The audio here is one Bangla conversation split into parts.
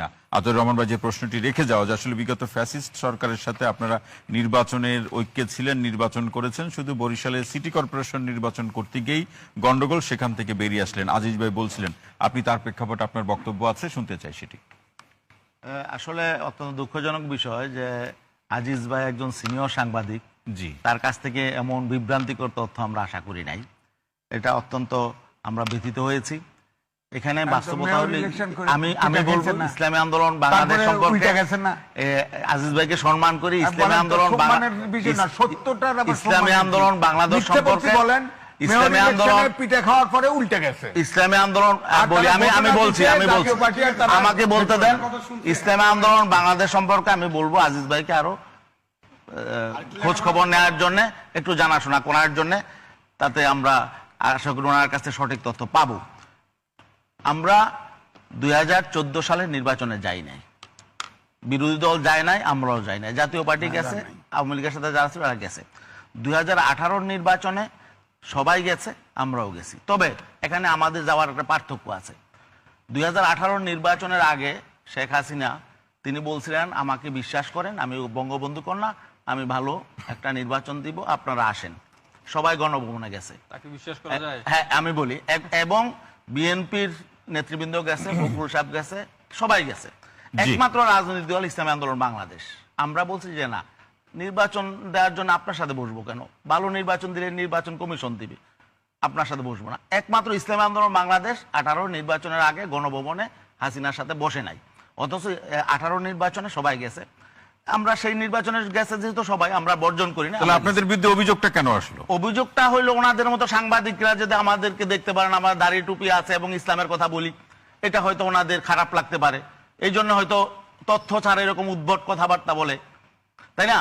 কিনা আতর রহমান ভাই যে প্রশ্নটি রেখে যাওয়া যে আসলে বিগত ফ্যাসিস্ট সরকারের সাথে আপনারা নির্বাচনের ঐক্যে ছিলেন নির্বাচন করেছেন শুধু বরিশালে সিটি কর্পোরেশন নির্বাচন করতে গিয়েই গন্ডগোল সেখান থেকে বেরিয়ে আসলেন। আজিজ ভাই বলছিলেন আপনি তার প্রেক্ষাপটে আপনার বক্তব্য আছে শুনতে চাই সেটি। আসলে অত্যন্ত দুঃখজনক বিষয় যে আজিজ ভাই একজন সিনিয়র সাংবাদিক। জি। তার কাছ থেকে এমন বিভ্রান্তিকর তথ্য আমরা আশা করি নাই। এটা অত্যন্ত আমরা ব্যথিত হয়েছি। এখানে বাস্তবতা হলে আমি আমি বলব ইসলামী আন্দোলন বাংলাদেশ সম্পর্কে আজিজ ভাইকে সম্মান করি ইসলামী আন্দোলন ইসলামী আন্দোলন বাংলাদেশ সম্পর্কে বলেন ইসলামী আন্দোলন পিঠে খাওয়ার পরে উল্টে গেছে। ইসলামী আন্দোলন বলি আমি আমি বলছি আমি বলছি। জাতীয় পার্টি আর তারা- আমাকে বলতে দেন ইসলামী আন্দোলন বাংলাদেশ সম্পর্কে আমি বলব আজিজ ভাইকে আরও খোঁজ খবর নেওয়ার জন্য একটু জানাশোনা করার জন্য তাতে আমরা আশা করি ওনার কাছে সঠিক তথ্য পাবো। আমরা দুই হাজার চোদ্দ সালের নির্বাচনে যাই নাই। বিরোধী দল যায় নাই আমরাও যাই নাই। জাতীয় পার্টি গেছে আওয়ামী লীগের সাথে যারা ছিল তারা গেছে। দুই হাজার আঠারো নির্বাচনে সবাই গেছে আমরাও গেছি। তবে এখানে আমাদের যাওয়ার একটা পার্থক্য আছে। দুই হাজার আঠারো নির্বাচনের আগে শেখ হাসিনা তিনি বলছিলেন আমাকে বিশ্বাস করেন আমি বঙ্গবন্ধু কন্যা আমি ভালো একটা নির্বাচন দিব আপনারা আসেন। সবাই গণভবনে গেছে। তাকে বিশ্বাস করা যায়? হ্যাঁ আমি বলি। এবং বিএনপির নেতৃবৃন্দ গেছে ফখরুল সাহেব গেছে সবাই গেছে। একমাত্র রাজনৈতিক দল ইসলামী আন্দোলন বাংলাদেশ। আমরা বলছি যে না নির্বাচন দেওয়ার জন্য আপনার সাথে বসবো কেন? ভালো নির্বাচন দিলে নির্বাচন কমিশন দিবে। আপনার সাথে বসবো না। একমাত্র ইসলামী আন্দোলন বাংলাদেশ আঠারো নির্বাচনের আগে গণভবনে হাসিনার সাথে বসে নাই। অথচ আঠারো নির্বাচনে সবাই গেছে। আমরা সেই নির্বাচনের গেছে যেহেতু সবাই আমরা বর্জন করি না। তাহলে আপনাদের বিরুদ্ধে অভিযোগটা কেন আসলো? অভিযোগটা হইল ওনাদের মতো সাংবাদিকরা যদি আমাদেরকে দেখতে পারেন আমার দাড়ি টুপি আছে এবং ইসলামের কথা বলি এটা হয়তো ওনাদের খারাপ লাগতে পারে। এই জন্য হয়তো তথ্য ছাড়া এরকম উদ্ভট কথাবার্তা বলে। তাই না?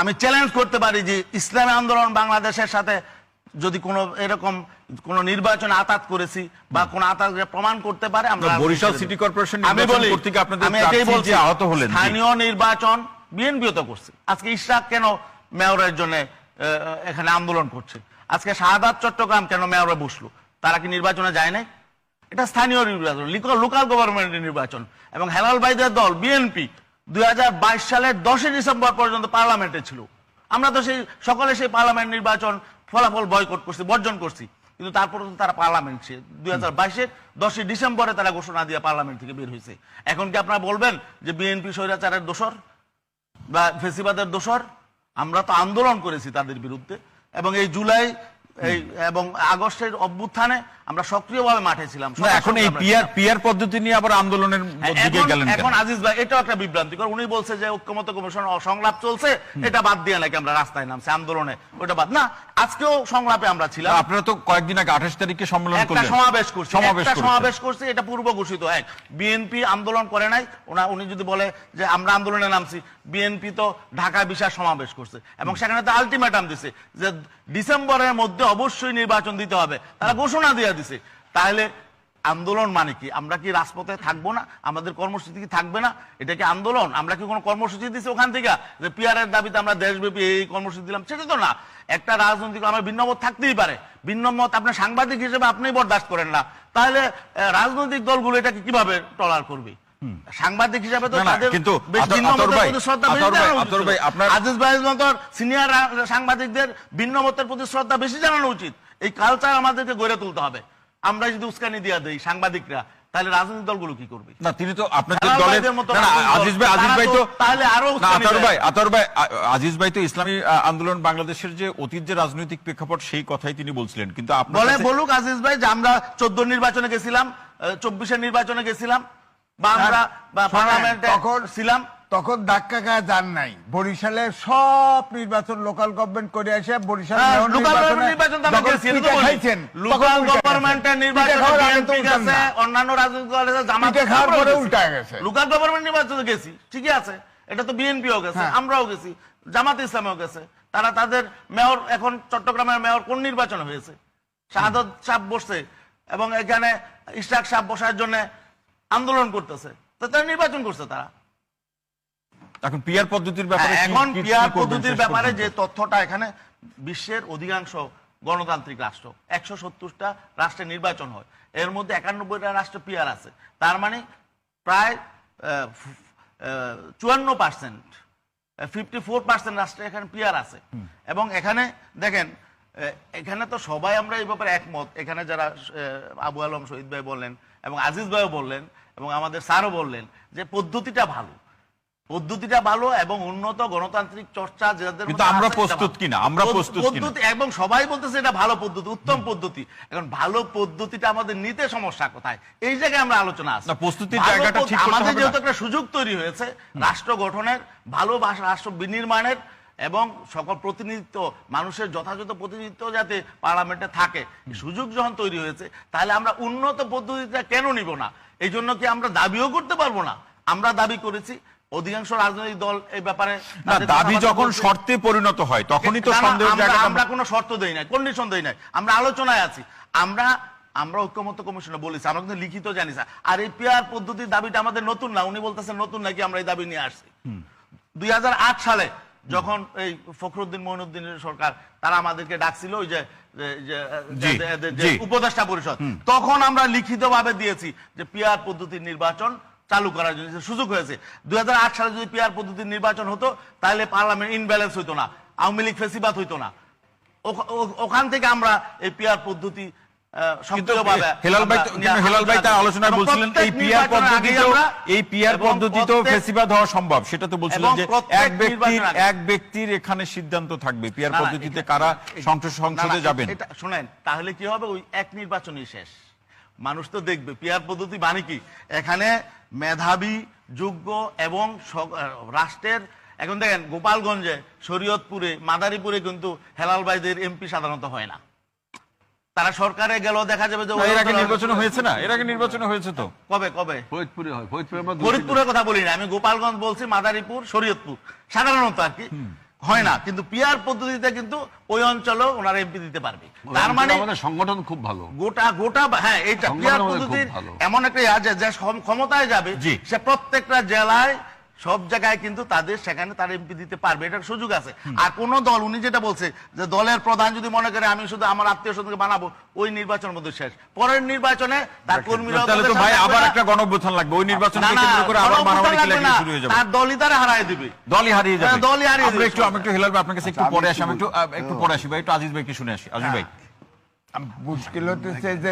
আমি চ্যালেঞ্জ করতে পারি যে ইসলামী আন্দোলন বাংলাদেশের সাথে যদি কোনো এরকম কোন নির্বাচন আতাত করেছি বা কোন আতাত প্রমাণ করতে পারে আমরা বরিশাল সিটি কর্পোরেশন আমি নির্বাচন বলি আমি এটাই বলছি আহত হলেন, স্থানীয় নির্বাচন বিএনপিও তো করছে। আজকে ইশরাক কেন মেয়রের জন্য এখানে আন্দোলন করছে? আজকে শাহাদাত চট্টগ্রাম কেন মেয়রে বসল? তারা কি নির্বাচনে যায় নাই? এটা স্থানীয় নির্বাচন লোকাল গভর্নমেন্টের নির্বাচন। এবং হেলাল ভাইদের দল বিএনপি দুই হাজার বাইশ সালের দশই ডিসেম্বর পর্যন্ত পার্লামেন্টে ছিল। আমরা তো সেই সকলে সেই পার্লামেন্ট নির্বাচন ফলাফল বয়কট করছে, বর্জন করছি। কিন্তু তারপরে তারা পার্লামেন্ট সে। দুই হাজার বাইশের দশই ডিসেম্বরে তারা ঘোষণা দিয়ে পার্লামেন্ট থেকে বের হয়েছে। এখন কি আপনারা বলবেন যে বিএনপি স্বৈরাচারের দোষর বা ফেসিবাদের দোষর? আমরা তো আন্দোলন করেছি তাদের বিরুদ্ধে। এবং এই জুলাই এই এবং আগস্টের অভ্যুত্থানে আমরা সক্রিয়ভাবে মাঠে ছিলাম। এখন এই পিয়ার পিয়ার পদ্ধতি নিয়ে আবার আন্দোলনের দিকে গেলেন এখন আজিজ ভাই এটাও একটা বিভ্রান্তিকর। উনি বলছে যে ঐক্যমত কমিশন সংলাপ চলছে এটা বাদ দিয়ে নাকি আমরা রাস্তায় নামছি আন্দোলনে ওটা বাদ। না আজকেও সংলাপে আমরা ছিলাম। আপনারা তো কয়েকদিন আগে আঠাশ তারিখে সম্মেলন একটা করলেন। সমাবেশ করছি সমাবেশ একটা সমাবেশ করছি এটা পূর্ব ঘোষিত এক বিএনপি আন্দোলন করে নাই ওনা উনি যদি বলে যে আমরা আন্দোলনে নামছি বিএনপি তো ঢাকা বিশাল সমাবেশ করছে। এবং সেখানে তো আলটিমেটাম দিছে যে ডিসেম্বরের মধ্যে অবশ্যই নির্বাচন দিতে হবে। তারা ঘোষণা দিয়ে দিছে। তাহলে আন্দোলন মানে কি? আমরা কি রাজপথে থাকব না? আমাদের কর্মসূচি কি থাকবে না? এটা কি আন্দোলন? আমরা কি কোনো কর্মসূচি দিচ্ছি ওখান থেকে? যে পিয়ারের দাবিতে আমরা দেশব্যাপী এই কর্মসূচি দিলাম, সেটা তো না। একটা রাজনৈতিক আমার ভিন্ন মত থাকতেই পারে। ভিন্ন মত আপনি সাংবাদিক হিসেবে আপনি বরদাস্ত করেন না। তাহলে রাজনৈতিক দলগুলো এটাকে কীভাবে টলার করবে? সাংবাদিক হিসাবে তো তাদের আজিজ ভাইয়ের সিনিয়র সাংবাদিকদের ভিন্ন মতের প্রতি শ্রদ্ধা বেশি জানানো উচিত। এই কালচার আমাদেরকে গড়ে তুলতে হবে। আমরা যদি উস্কানি দিয়া দেই সাংবাদিকরা তাহলে রাজনৈতিক দলগুলো কি করবে? না তিনি তো আপনাদের দলের আজিজ ভাই আজিজ ভাই তো তাহলে আরও আতর ভাই আতর ভাই আজিজ ভাই তো ইসলামী আন্দোলন বাংলাদেশের যে অতীত যে রাজনৈতিক প্রেক্ষাপট সেই কথাই তিনি বলছিলেন। কিন্তু আপনার বলে বলুক আজিজ ভাই যে আমরা চোদ্দ নির্বাচনে গেছিলাম চব্বিশের নির্বাচনে গেছিলাম বা আমরা পার্লামেন্টে তখন ছিলাম তখন ধাক্কা যান নাই বরিশালে সব নির্বাচন লোকাল গভর্নমেন্ট করে এসে বরিশাল হ্যাঁ, লোকাল। গভর্নমেন্টের নির্বাচনে। অন্যান্য রাজনৈতিক দল আছে, খাওয়ার আমরাও পরে গেছি। উল্টা গেছে। লোকাল গভর্নমেন্ট নির্বাচনে গেছি ঠিকই আছে এটা তো বিএনপিও গেছে হ্যাঁ। আমরাও গেছি জামাত ইসলামেও গেছে তারা তাদের মেয়র এখন চট্টগ্রামের মেয়র কোন নির্বাচন হয়েছে শাহাদত সাহেব বসছে এবং এখানে ইশরাক সাহেব বসার জন্য আন্দোলন করতেছে। তারা নির্বাচন করছে তারা। এখন পিয়ার পদ্ধতির ব্যাপারে এখন পিয়ার পদ্ধতির ব্যাপারে যে তথ্যটা এখানে বিশ্বের অধিকাংশ গণতান্ত্রিক রাষ্ট্র একশো সত্তরটা রাষ্ট্রে নির্বাচন হয়। এর মধ্যে একানব্বইটা রাষ্ট্র পিয়ার আছে। তার মানে প্রায় চুয়ান্ন পার্সেন্ট ফিফটি ফোর পার্সেন্ট রাষ্ট্রে এখানে পিয়ার আছে। এবং এখানে দেখেন এখানে তো সবাই আমরা এই ব্যাপারে একমত। এখানে যারা আবু আলম শহীদ ভাই বললেন এবং আজিজ ভাইও বললেন এবং আমাদের স্যারও বললেন যে পদ্ধতিটা ভালো। পদ্ধতিটা ভালো এবং উন্নত গণতান্ত্রিক চর্চা যাদের কিন্তু আমরা প্রস্তুত কিনা? আমরা প্রস্তুত পদ্ধতি এবং সবাই বলতেছে এটা ভালো পদ্ধতি উত্তম পদ্ধতি। এখন ভালো পদ্ধতিটা আমাদের নিতে সমস্যা কোথায়? এই জায়গায় আমরা আলোচনা আছে। প্রস্তুতির জায়গাটা ঠিক আমাদের যেহেতু একটা সুযোগ তৈরি হয়েছে রাষ্ট্র গঠনের ভালো রাষ্ট্র বিনির্মাণের এবং সকল প্রতিনিধিত্ব মানুষের যথাযথ প্রতিনিধিত্ব যাতে পার্লামেন্টে থাকে সুযোগ যখন তৈরি হয়েছে তাহলে আমরা উন্নত পদ্ধতিটা কেন নিব না? এই জন্য কি আমরা দাবিও করতে পারব না? আমরা দাবি করেছি অধিকাংশ রাজনৈতিক দল এই ব্যাপারে দাবি যখন শর্তে পরিণত হয় তখনই তো আমরা- কোনো শর্ত দেই নাই কন্ডিশন দেই নাই। আমরা আলোচনায় আছি। আমরা আমরা ঐক্যমত কমিশনে বলেছি আমরা কিন্তু লিখিত জানি স্যার। আর এই পিয়ার পদ্ধতির দাবিটা আমাদের নতুন না উনি বলতেছেন নতুন নাকি আমরা এই দাবি নিয়ে আসছি। দুই হাজার আট সালে যখন এই ফখরুদ্দিন মইনুদ্দিনের সরকার তারা আমাদেরকে ডাকছিল ওই যে। উপদেষ্টা পরিষদ। তখন আমরা লিখিতভাবে দিয়েছি যে পিয়ার পদ্ধতির নির্বাচন চালু করার জন্য সুযোগ হয়েছে। দুই হাজার আট সালে যদি পিয়ার পদ্ধতির নির্বাচন হতো তাহলে পার্লামেন্ট ইনব্যালেন্স হইতো না আওয়ামী লীগ ফেসিবাদ হইতো না। ওখান থেকে আমরা এই পিয়ার পদ্ধতি হেলাল ভাই তো- আমরা কিন্তু হেলাল ভাই তার আলোচনায় বলছিলেন এই প্রত্যেক পিয়ার নির্বাচনের আগেই পদ্ধতিতেও আমরা- এই পিয়ার এবং পদ্ধতিতেও ফেসিবাদ হওয়া সম্ভব। সেটা তো বলছিলেন যে এক ব্যক্তির এক ব্যক্তির এখানে সিদ্ধান্ত থাকবে পিয়ার না, না, পদ্ধতিতে কারা সংসদ সংসদে যাবেন? শুনেন তাহলে কি হবে? ওই এক নির্বাচনই শেষ। মানুষ তো দেখবে পিয়ার পদ্ধতি মানে কি? এখানে মেধাবী যোগ্য এবং রাষ্ট্রের এখন দেখেন গোপালগঞ্জে শরীয়তপুরে মাদারীপুরে কিন্তু হেলাল ভাইদের এমপি সাধারণত হয় না। তারা সরকারে গেল দেখা যাবে যে এর আগে নির্বাচন হয়েছে না? এর আগে নির্বাচন হয়েছে তো? কবে কবে? ফরিদপুরে হয় ফরিদপুরে ফরিদপুরের কথা বলি না আমি গোপালগঞ্জ বলছি মাদারীপুর শরীয়তপুর। সাধারণত আর কি হয় না কিন্তু পিয়ার পদ্ধতিতে কিন্তু ওই অঞ্চলেও ওনারা এমপি দিতে পারবে। তার মানে আমাদের সংগঠন খুব ভালো। গোটা গোটা হ্যাঁ এইটা পিয়ার পদ্ধতির এমন একটা ইয়া যে যে ক্ষমতায় যাবে সে প্রত্যেকটা জেলায় সব জায়গায় কিন্তু তাদের সেখানে তার এমপি দিতে পারবে এটার সুযোগ আছে। আর কোন দল উনি যেটা বলছে যে দলের প্রধান যদি মনে করে আমি শুধু আমার আত্মীয় স্বজনকে বানাবো ওই নির্বাচনের মধ্যে শেষ। পরের নির্বাচনে তার কর্মীরা তাহলে তো ভাই আবার একটা গণঅভ্যুত্থান লাগবে। ওই নির্বাচনকে না, না, কেন্দ্র করে আবার মারামারি লাগবে শুরু হয়ে যাবে। তার দলই তারা হারায় দিবে। দলই হারিয়ে যাবে। হ্যাঁ, দলই হারিয়ে আমরা যাবে। একটু আমি একটু হেলাল ভাই আপনার কাছে একটু পরে আসি আমি একটু একটু পরে আসি ভাই একটু আজিজ ভাইকে শুনে আসি। আজিজ ভাই। মুশকিল হতেছে যে